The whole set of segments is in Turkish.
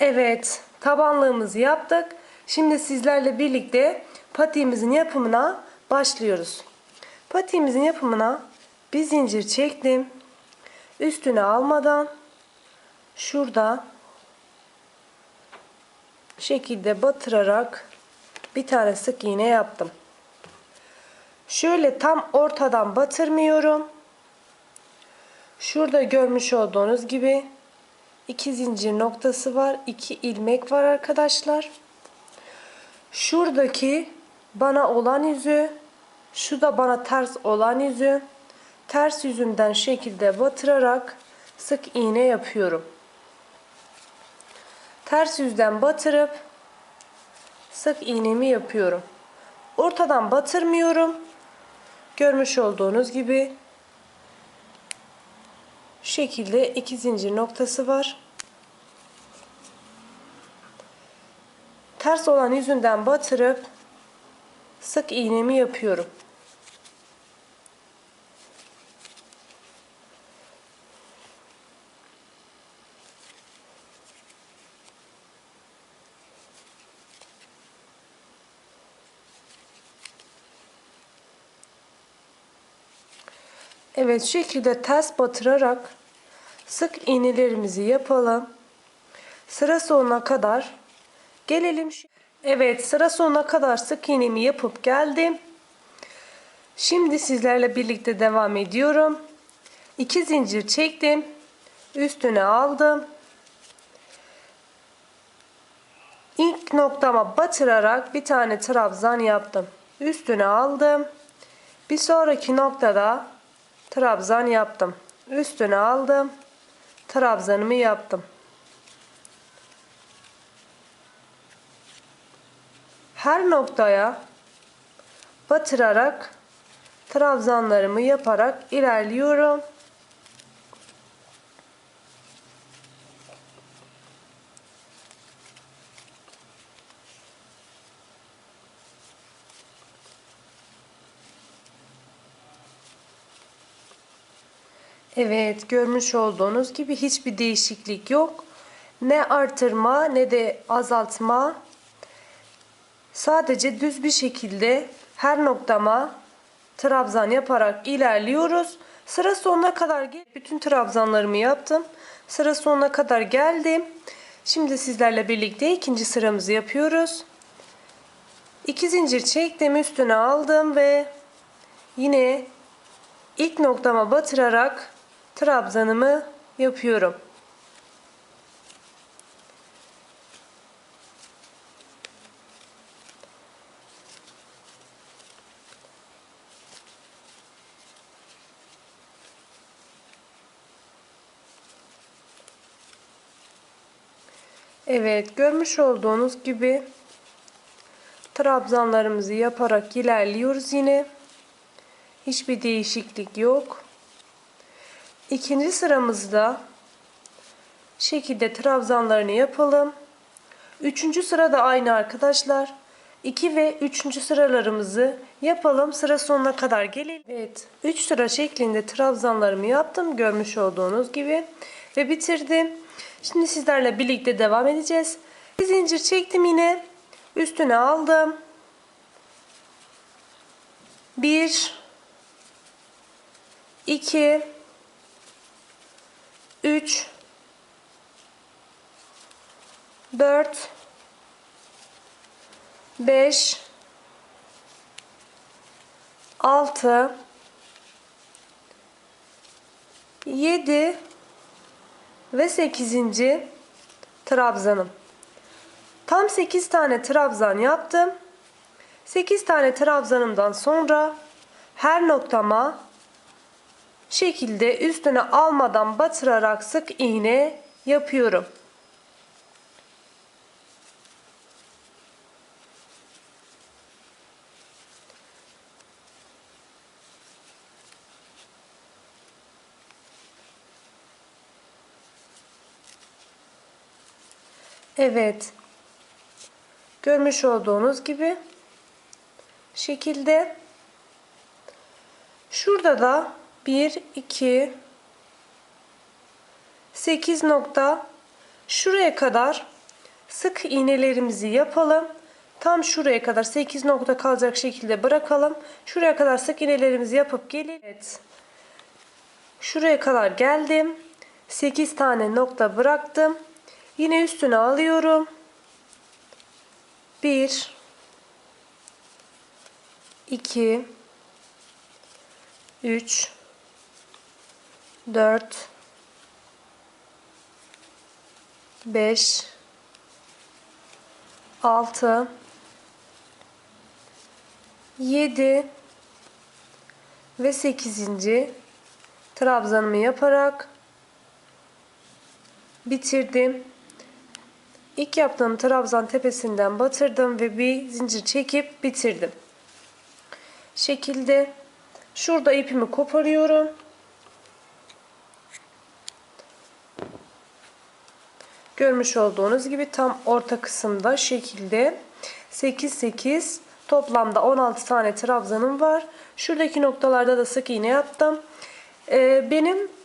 Evet, tabanlığımızı yaptık. Şimdi sizlerle birlikte patiğimizin yapımına başlıyoruz. Patiğimizin yapımına bir zincir çektim. Üstüne almadan şurada şekilde batırarak bir tane sık iğne yaptım. Şöyle tam ortadan batırmıyorum. Şurada görmüş olduğunuz gibi iki zincir noktası var. iki ilmek var arkadaşlar. Şuradaki bana olan yüzü, şu da bana ters olan yüzü. Ters yüzünden şekilde batırarak sık iğne yapıyorum. Ters yüzden batırıp sık iğnemi yapıyorum. Ortadan batırmıyorum. Görmüş olduğunuz gibi şekilde iki zincir noktası var. Ters olan yüzünden batırıp sık iğnemi yapıyorum. Evet şekilde ters batırarak sık iğnelerimizi yapalım. Sıra sonuna kadar gelelim. Evet sıra sonuna kadar sık iğnemi yapıp geldim. Şimdi sizlerle birlikte devam ediyorum. 2 zincir çektim. Üstüne aldım. İlk noktama batırarak bir tane trabzan yaptım. Üstüne aldım. Bir sonraki noktada trabzan yaptım. Üstüne aldım. Trabzanımı yaptım. Her noktaya batırarak trabzanlarımı yaparak ilerliyorum. Evet görmüş olduğunuz gibi hiçbir değişiklik yok. Ne artırma ne de azaltma. Sadece düz bir şekilde her noktama trabzan yaparak ilerliyoruz. Sıra sonuna kadar gel bütün trabzanlarımı yaptım. Sıra sonuna kadar geldim. Şimdi sizlerle birlikte ikinci sıramızı yapıyoruz. İki zincir çektim üstüne aldım ve yine ilk noktama batırarak trabzanımı yapıyorum. Evet görmüş olduğunuz gibi trabzanlarımızı yaparak ilerliyoruz yine. Hiçbir değişiklik yok. İkinci sıramızda şekilde trabzanlarını yapalım. Üçüncü sırada aynı arkadaşlar. 2 ve üçüncü sıralarımızı yapalım. Sıra sonuna kadar gelelim. Evet. 3 sıra şeklinde trabzanlarımı yaptım. Görmüş olduğunuz gibi. Ve bitirdim. Şimdi sizlerle birlikte devam edeceğiz. Bir zincir çektim yine. Üstüne aldım. 1 2 3 4 5 6 7 ve 8. trabzanım. Tam 8 tane trabzan yaptım. 8 tane trabzanımdan sonra her noktama şekilde üstüne almadan batırarak sık iğne yapıyorum. Evet. Görmüş olduğunuz gibi şekilde şurada da 1 2 8 nokta şuraya kadar sık iğnelerimizi yapalım. Tam şuraya kadar 8 nokta kalacak şekilde bırakalım. Şuraya kadar sık iğnelerimizi yapıp gelelim. Evet. Şuraya kadar geldim. 8 tane nokta bıraktım. Yine üstüne alıyorum. 1 2 3 4 5 6 7 ve 8. trabzanımı yaparak bitirdim. İlk yaptığım trabzan tepesinden batırdım ve bir zincir çekip bitirdim. Şekilde şurada ipimi koparıyorum. Görmüş olduğunuz gibi tam orta kısımda şekilde 8 8 toplamda 16 tane trabzanım var. Şuradaki noktalarda da sık iğne yaptım. Ee, benim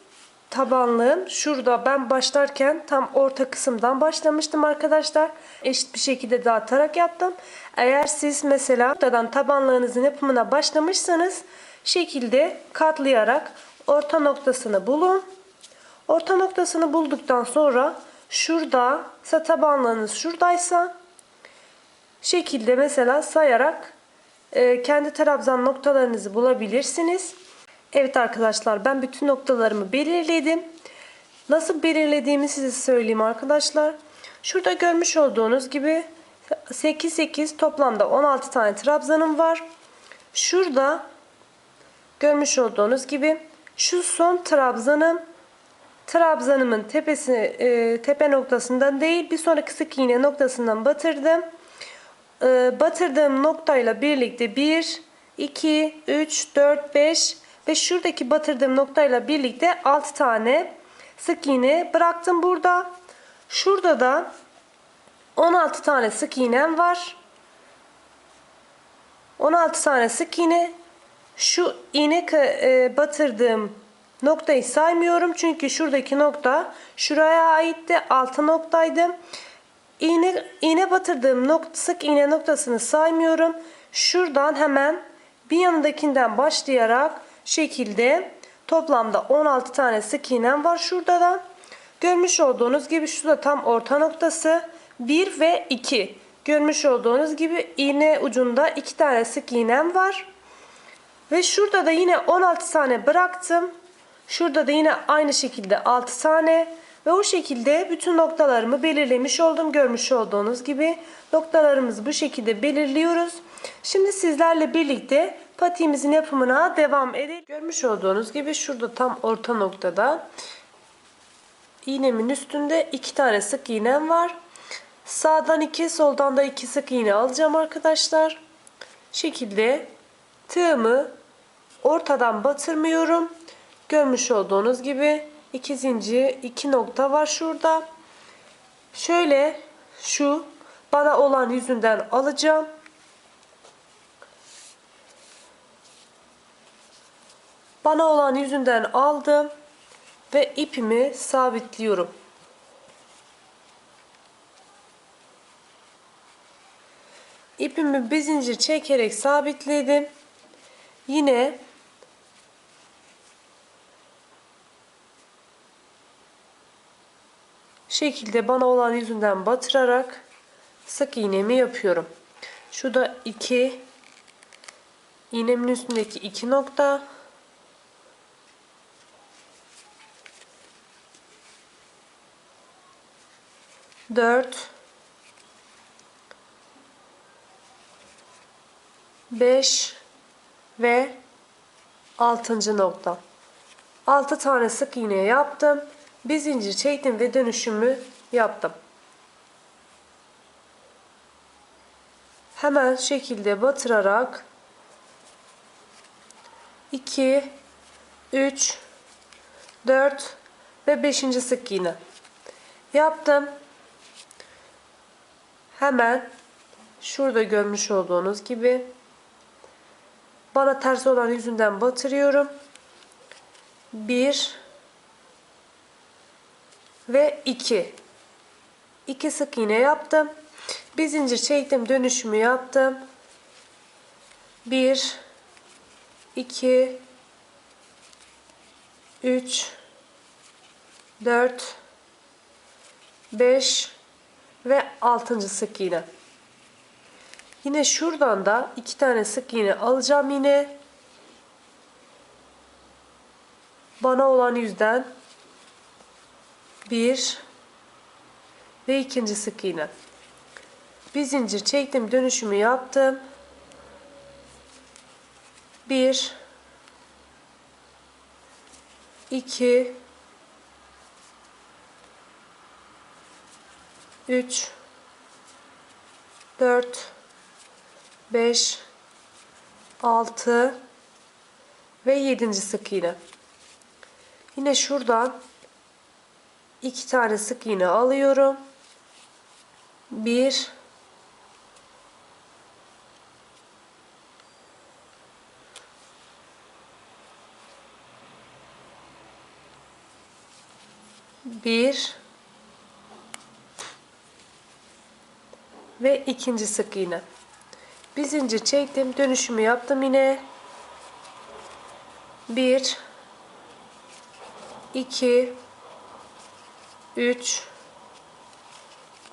tabanlığım şurada ben başlarken tam orta kısımdan başlamıştım arkadaşlar. Eşit bir şekilde dağıtarak yaptım. Eğer siz mesela ortadan tabanlığınızın yapımına başlamışsanız şekilde katlayarak orta noktasını bulun. Orta noktasını bulduktan sonra şurada tabanlığınız şuradaysa şekilde mesela sayarak e, kendi trabzan noktalarınızı bulabilirsiniz. Evet arkadaşlar ben bütün noktalarımı belirledim. Nasıl belirlediğimi size söyleyeyim arkadaşlar. Şurada görmüş olduğunuz gibi 8 8 toplamda 16 tane trabzanım var. Şurada görmüş olduğunuz gibi şu son trabzanım trabzanımın tepesi e, tepe noktasından değil bir sonraki sık iğne noktasından batırdım. E, batırdığım noktayla birlikte 1 2 3 4 5 ve şuradaki batırdığım noktayla birlikte 6 tane sık iğne bıraktım burada. Şurada da 16 tane sık iğnem var. 16 tane sık iğne. Şu iğne e, batırdığım noktayı saymıyorum. Çünkü şuradaki nokta şuraya aitti. 6 noktaydı. İğne, iğne batırdığım nokta, sık iğne noktasını saymıyorum. Şuradan hemen bir yanındakinden başlayarak şekilde toplamda 16 tane sık iğnem var şurada da. Görmüş olduğunuz gibi şurada tam orta noktası 1 ve 2. Görmüş olduğunuz gibi iğne ucunda 2 tane sık iğnem var. Ve şurada da yine 16 tane bıraktım. Şurada da yine aynı şekilde 6 tane. Ve o şekilde bütün noktalarımı belirlemiş oldum. Görmüş olduğunuz gibi noktalarımızı bu şekilde belirliyoruz. Şimdi sizlerle birlikte patiğimizin yapımına devam edelim. Görmüş olduğunuz gibi şurada tam orta noktada iğnemin üstünde iki tane sık iğnem var. Sağdan iki, soldan da iki sık iğne alacağım arkadaşlar. Şekilde tığımı ortadan batırmıyorum. Görmüş olduğunuz gibi iki zincir, iki nokta var şurada. Şöyle şu bana olan yüzünden alacağım. Bana olan yüzünden aldım ve ipimi sabitliyorum. İpimi bir zincir çekerek sabitledim. Yine şekilde bana olan yüzünden batırarak sık iğnemi yapıyorum. Şurada iki iğnemin üstündeki iki nokta 4 5 ve 6. nokta. 6 tane sık iğne yaptım. Bir zincir çektim ve dönüşümü yaptım. Hemen şekilde batırarak 2 3 4 ve 5. sık iğne yaptım. Hemen şurada görmüş olduğunuz gibi bana ters olan yüzünden batırıyorum. 1 ve 2 2 sık iğne yaptım. Bir zincir çektim, dönüşümü yaptım. 1 2 3 4 5 ve 6. sık iğne. Yine şuradan da iki tane sık iğne alacağım yine. Bana olan yüzden bir ve ikinci sık iğne. Bir zincir çektim, dönüşümü yaptım. Bir, iki, üç, dört, beş, altı. Ve yedinci sık iğne. Yine şuradan iki tane sık iğne alıyorum. Bir. Bir ve ikinci sık iğne. Bir zincir çektim, dönüşümü yaptım yine. Bir 2 3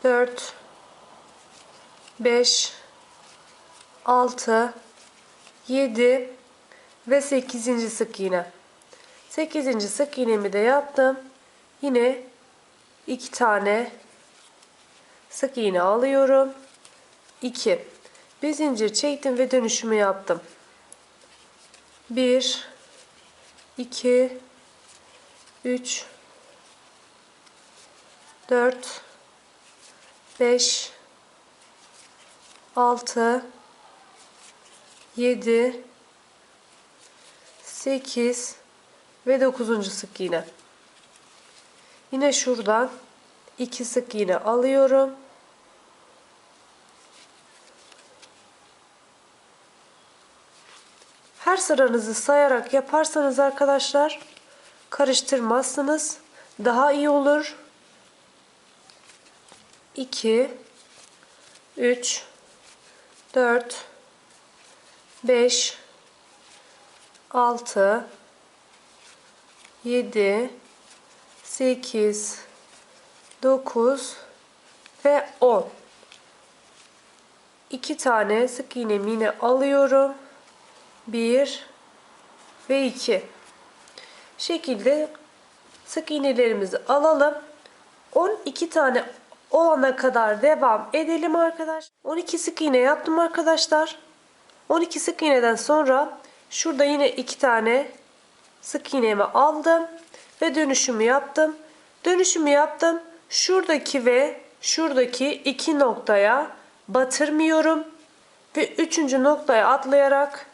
4 5 6 7 ve 8. sık iğne. 8. sık iğnemi de yaptım. Yine 2 tane sık iğne alıyorum. 2 bir zincir çektim ve dönüşümü yaptım. 1 2 3 4 5 6 7 8 ve 9. sık iğne. Yine şuradan 2 sık iğne alıyorum. Her sıranızı sayarak yaparsanız arkadaşlar karıştırmazsınız. Daha iyi olur. 2 3 4 5 6 7 8 9 ve 10 2 tane sık iğnemi yine alıyorum. 1 ve 2 şekilde sık iğnelerimizi alalım. 12 tane olana kadar devam edelim arkadaş. 12 sık iğne yaptım arkadaşlar. 12 sık iğneden sonra şurada yine 2 tane sık iğnemi aldım ve dönüşümü yaptım. Dönüşümü yaptım. Şuradaki ve şuradaki iki noktaya batırmıyorum ve üçüncü noktaya atlayarak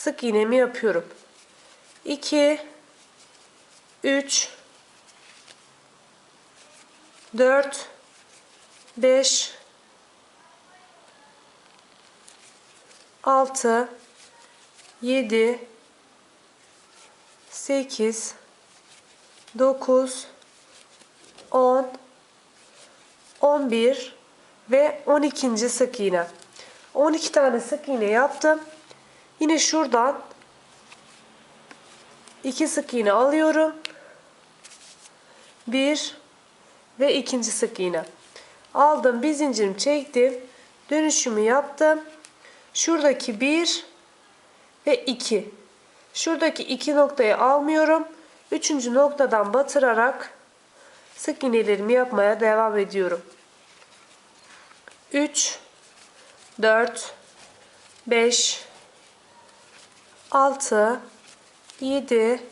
sık iğnemi yapıyorum. 2 3 4 5 6 7 8 9 10 11 ve 12. sık iğne. 12 tane sık iğne yaptım. Yine şuradan 2 sık iğne alıyorum. 1 ve ikinci sık iğne. Aldım bir zincirimi çektim. Dönüşümü yaptım. Şuradaki 1 ve 2. Şuradaki iki noktayı almıyorum. Üçüncü noktadan batırarak sık iğnelerimi yapmaya devam ediyorum. 3 4 5 6 7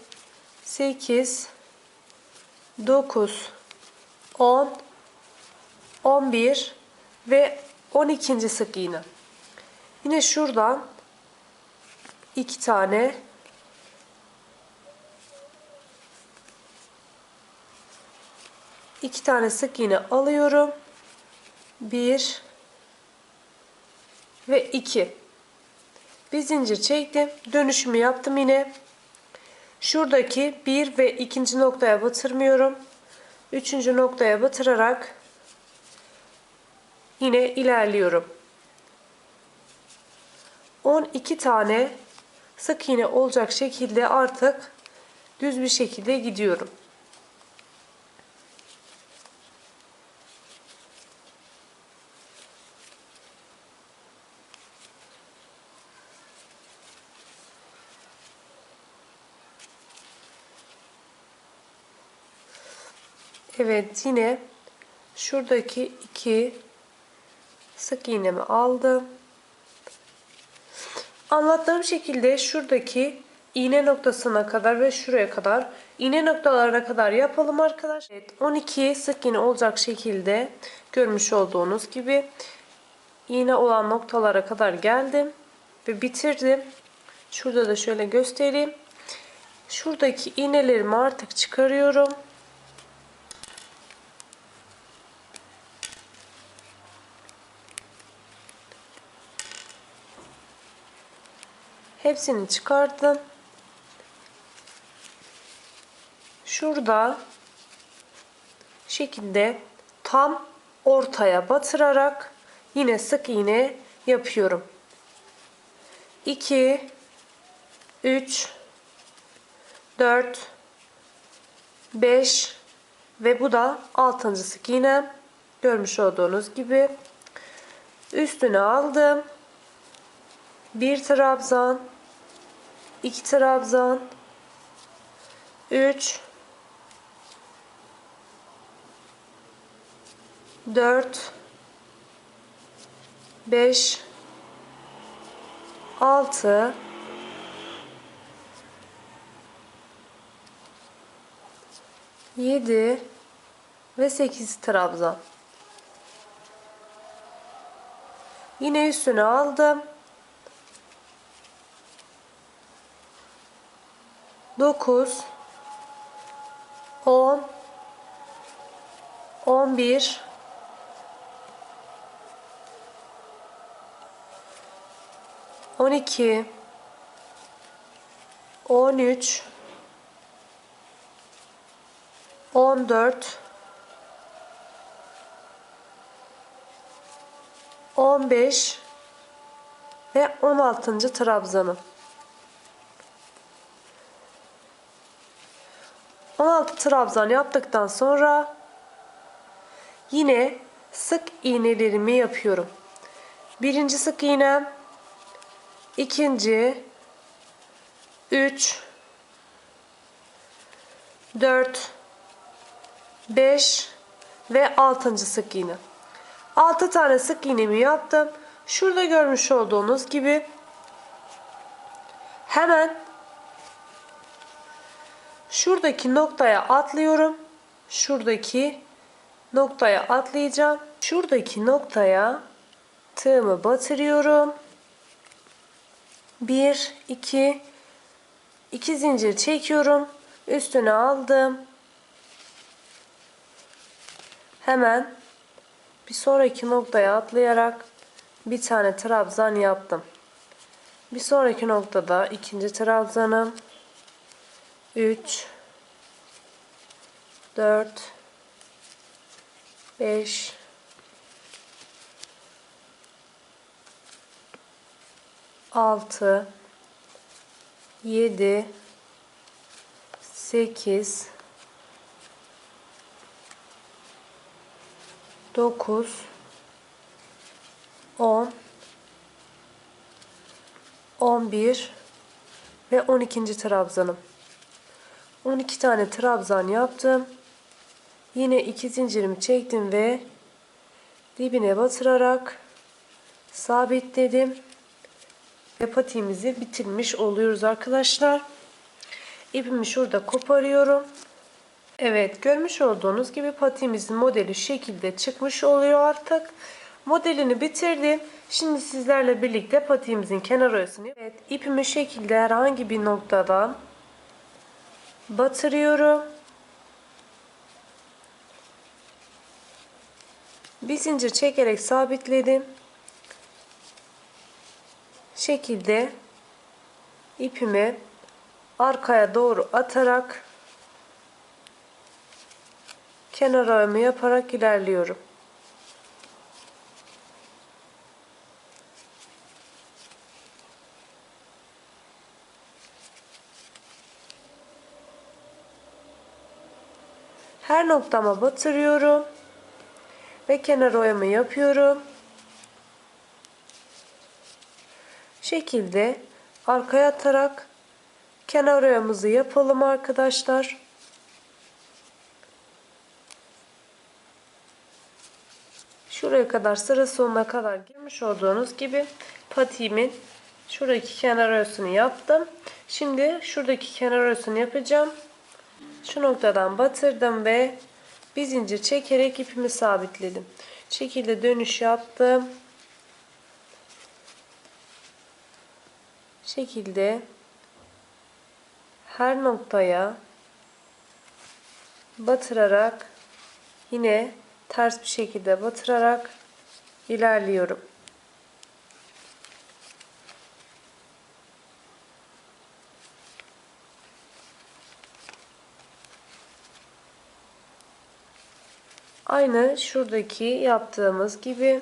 8 9 10 11 ve 12. sık iğne. Yine şuradan iki tane iki tane sık iğne alıyorum. Bir ve iki. Bir zincir çektim. Dönüşümü yaptım yine. Şuradaki bir ve ikinci noktaya batırmıyorum. Üçüncü noktaya batırarak yine ilerliyorum. 12 tane sık iğne olacak şekilde artık düz bir şekilde gidiyorum. Evet yine şuradaki iki sık iğnemi aldım. Anlattığım şekilde şuradaki iğne noktasına kadar ve şuraya kadar iğne noktalarına kadar yapalım arkadaşlar. Evet, 12 sık iğne olacak şekilde görmüş olduğunuz gibi iğne olan noktalara kadar geldim ve bitirdim. Şurada da şöyle göstereyim. Şuradaki iğnelerimi artık çıkarıyorum. Hepsini çıkarttım. Şurada şekilde tam ortaya batırarak yine sık iğne yapıyorum. 2 3 4 5 ve bu da 6. sık iğne. Görmüş olduğunuz gibi üstüne aldım. Bir trabzan, iki trabzan, üç, dört, beş, altı, yedi ve sekiz trabzan. Yine üstüne aldım. 9 10 11 12 13 14 15 ve 16. trabzanım. 16 trabzan yaptıktan sonra yine sık iğnelerimi yapıyorum. Birinci sık iğnem, ikinci, üç, dört, beş ve altıncı sık iğne. Altı tane sık iğnemi yaptım. Şurada görmüş olduğunuz gibi hemen Şuradaki noktaya atlıyorum. Şuradaki noktaya atlayacağım. Şuradaki noktaya tığımı batırıyorum. 1 2 2 zincir çekiyorum. Üstüne aldım. Hemen bir sonraki noktaya atlayarak bir tane trabzan yaptım. Bir sonraki noktada ikinci trabzanım 3 4 5 6 7 8 9 10 11 ve 12. trabzanım. 12 tane trabzan yaptım. Yine iki zincirimi çektim ve dibine batırarak sabitledim. Ve patiğimizi bitirmiş oluyoruz arkadaşlar. İpimi şurada koparıyorum. Evet görmüş olduğunuz gibi patiğimizin modeli şekilde çıkmış oluyor artık. Modelini bitirdim. Şimdi sizlerle birlikte patiğimizin kenar oyasını evet, ipimi şekilde herhangi bir noktadan batırıyorum. Bir zincir çekerek sabitledim. Şekilde ipimi arkaya doğru atarak kenar ağımı yaparak ilerliyorum. Her noktama batırıyorum. Ve kenar oyamı yapıyorum. Şekilde arkaya atarak kenar oyamızı yapalım arkadaşlar. Şuraya kadar sıra sonuna kadar girmiş olduğunuz gibi patiğimin şuradaki kenar oyasını yaptım. Şimdi şuradaki kenar oyasını yapacağım. Şu noktadan batırdım ve bir zincir çekerek ipimi sabitledim. Şekilde dönüş yaptım. Şekilde her noktaya batırarak yine ters bir şekilde batırarak ilerliyorum. Aynı şuradaki yaptığımız gibi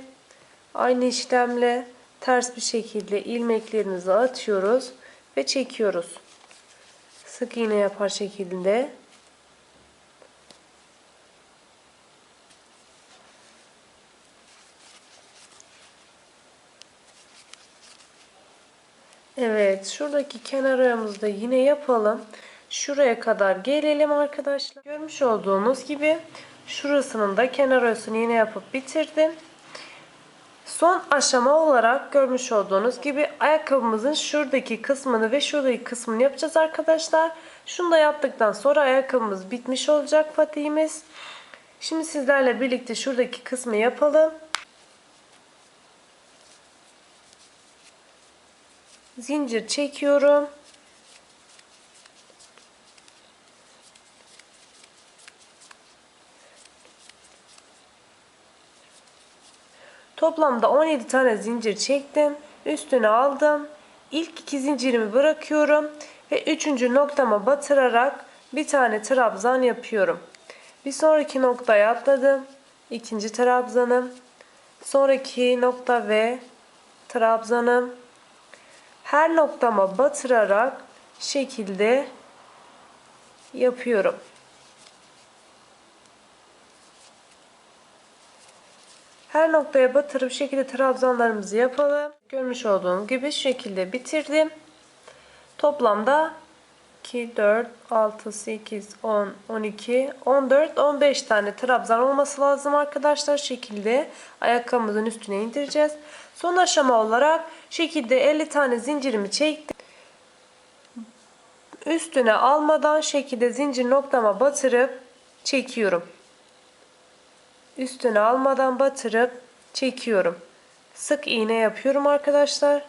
aynı işlemle ters bir şekilde ilmeklerimizi atıyoruz ve çekiyoruz. Sık iğne yapar şekilde Evet, şuradaki kenar oyamızı da yine yapalım. Şuraya kadar gelelim arkadaşlar. Görmüş olduğunuz gibi şurasının da kenar oyasını yine yapıp bitirdim. Son aşama olarak görmüş olduğunuz gibi ayakkabımızın şuradaki kısmını ve şuradaki kısmını yapacağız arkadaşlar. Şunu da yaptıktan sonra ayakkabımız bitmiş olacak patiğimiz. Şimdi sizlerle birlikte şuradaki kısmı yapalım. Zincir çekiyorum. Toplamda 17 tane zincir çektim. Üstüne aldım. İlk iki zincirimi bırakıyorum ve üçüncü noktama batırarak bir tane trabzan yapıyorum. Bir sonraki noktaya atladım. İkinci trabzanım. Sonraki nokta ve trabzanım. Her noktama batırarak şekilde yapıyorum. Her noktaya batırıp şekilde trabzanlarımızı yapalım. Görmüş olduğunuz gibi şu şekilde bitirdim. Toplamda 2, 4, 6, 8, 10, 12, 14, 15 tane trabzan olması lazım arkadaşlar. Şekilde ayakkabımızın üstüne indireceğiz. Son aşama olarak şekilde 50 tane zincirimi çektim. Üstüne almadan şekilde zincir noktama batırıp çekiyorum. Üstüne almadan batırıp çekiyorum. Sık iğne yapıyorum arkadaşlar.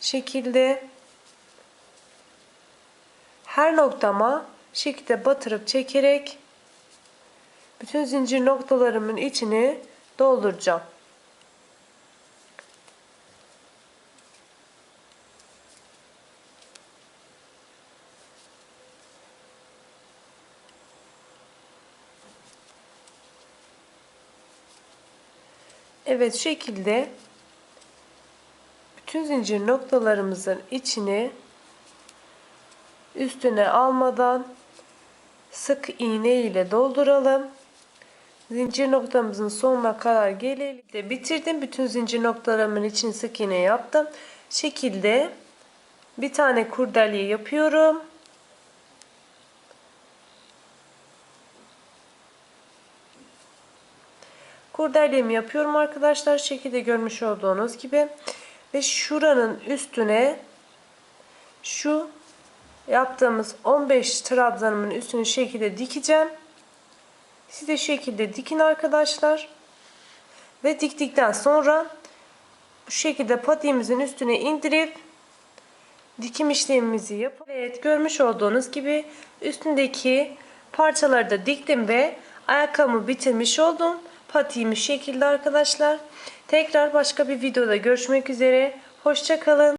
Şekilde her noktama şekilde batırıp çekerek bütün zincir noktalarımın içini dolduracağım. Evet şekilde bütün zincir noktalarımızın içini üstüne almadan sık iğne ile dolduralım. Zincir noktamızın sonuna kadar gelelim. De bitirdim. Bütün zincir noktalarımın için sık iğne yaptım. Şekilde bir tane kurdele yapıyorum. Kurdelemi yapıyorum arkadaşlar. Şekilde görmüş olduğunuz gibi. Ve şuranın üstüne şu yaptığımız 15 trabzanımın üstünü şekilde dikeceğim. Siz de şekilde dikin arkadaşlar. Ve diktikten sonra bu şekilde patiğimizin üstüne indirip dikim işlemimizi yapalım. Evet görmüş olduğunuz gibi üstündeki parçaları da diktim ve ayakkabımı bitirmiş oldum. Patiğimi şekilde arkadaşlar. Tekrar başka bir videoda görüşmek üzere. Hoşçakalın.